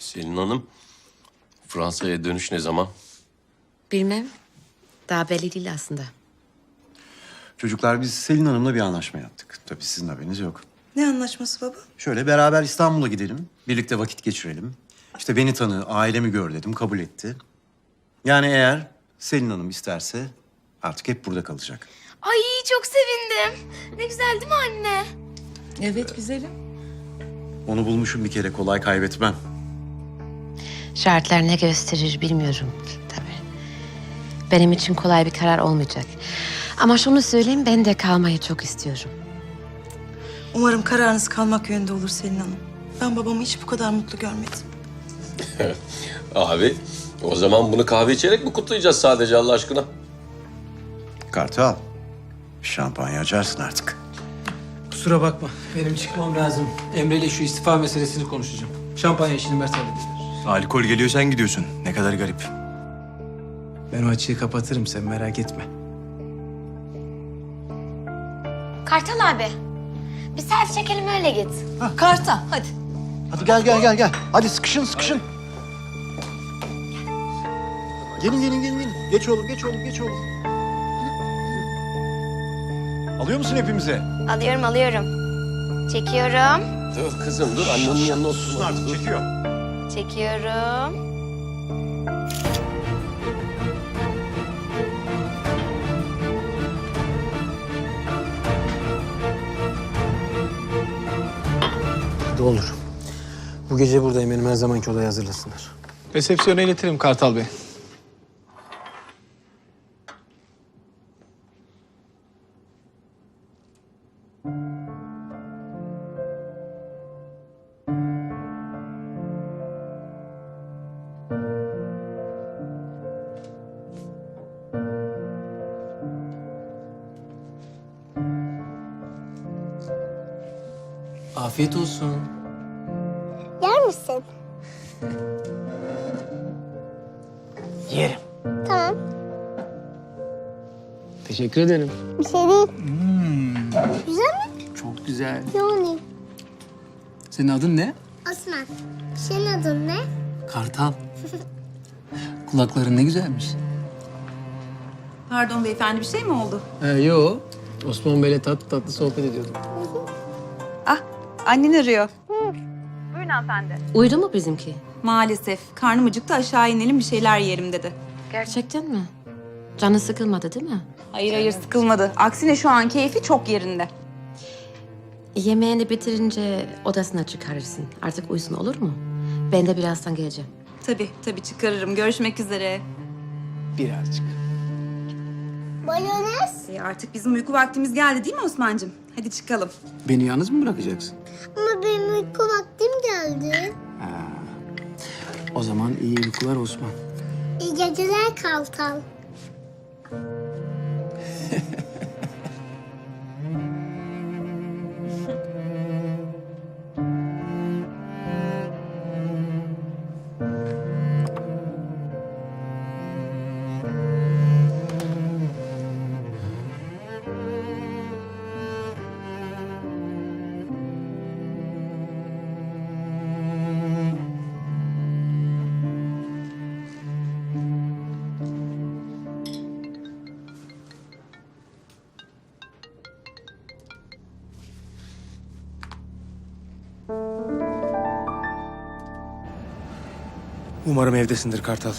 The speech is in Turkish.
Selin Hanım, Fransa'ya dönüş ne zaman? Bilmem. Daha belli değil aslında. Çocuklar biz Selin Hanım'la bir anlaşma yaptık. Tabii sizin haberiniz yok. Ne anlaşması baba? Şöyle beraber İstanbul'a gidelim. Birlikte vakit geçirelim. İşte beni tanı, ailemi gör dedim. Kabul etti. Yani eğer Selin Hanım isterse artık hep burada kalacak. Ay çok sevindim. Ne güzel değil mi anne? Evet güzelim. Onu bulmuşum bir kere kolay kaybetmem. Şartlar ne gösterir bilmiyorum tabii. Benim için kolay bir karar olmayacak. Ama şunu söyleyeyim ben de kalmayı çok istiyorum. Umarım kararınız kalmak yönünde olur Selin Hanım. Ben babamı hiç bu kadar mutlu görmedim. Abi, o zaman bunu kahve içerek mi kutlayacağız sadece Allah aşkına? Kartal, şampanya açarsın artık. Kusura bakma. Benim çıkmam lazım. Emre ile şu istifa meselesini konuşacağım. Şampanya işini Mert halleder. Alkol geliyor sen gidiyorsun. Ne kadar garip. Ben o açığı kapatırım sen merak etme. Kartal abi. Bir selfie çekelim öyle git. Karta hadi. Hadi gel gel gel gel. Hadi sıkışın sıkışın. Gelin gelin gelin gelin. Geç oğlum geç oğlum geç oğlum. Alıyor musun hepimize? Alıyorum alıyorum. Çekiyorum. Dur kızım dur, annenin yanına artık Dur. çekiyor. Çekiyorum. Hadi olur. Bu gece buradayım. Benim her zamanki odaya hazırlasınlar. Resepsiyona iletirim Kartal Bey. Afiyet olsun. Yer misin? Yerim. Tamam. Teşekkür ederim. Bir şey değil. Güzel mi? Çok güzel. Yani. Senin adın ne? Osman. Senin adın ne? Kartal. Kulakların ne güzelmiş. Pardon beyefendi bir şey mi oldu? He yo. Osman Bey'le tatlı tatlı sohbet ediyordum. Ah annen arıyor. Uydu mu bizimki? Maalesef karnım acıktı aşağı inelim bir şeyler yiyelim dedi. Gerçekten mi? Canı sıkılmadı değil mi? Hayır hayır sıkılmadı. Aksine şu an keyfi çok yerinde. Yemeğini bitirince odasına çıkarırsın. Artık uyusun olur mu? Ben de birazdan geleceğim. Tabii tabii çıkarırım. Görüşmek üzere. Birazcık. Mayonez. E, artık bizim uyku vaktimiz geldi değil mi Osman'cığım? Hadi çıkalım. Beni yalnız mı bırakacaksın? Ama benim uyku vaktim geldi. O zaman iyi uykular Osman. İyi geceler Kartal. Umarım evdesindir Kartal.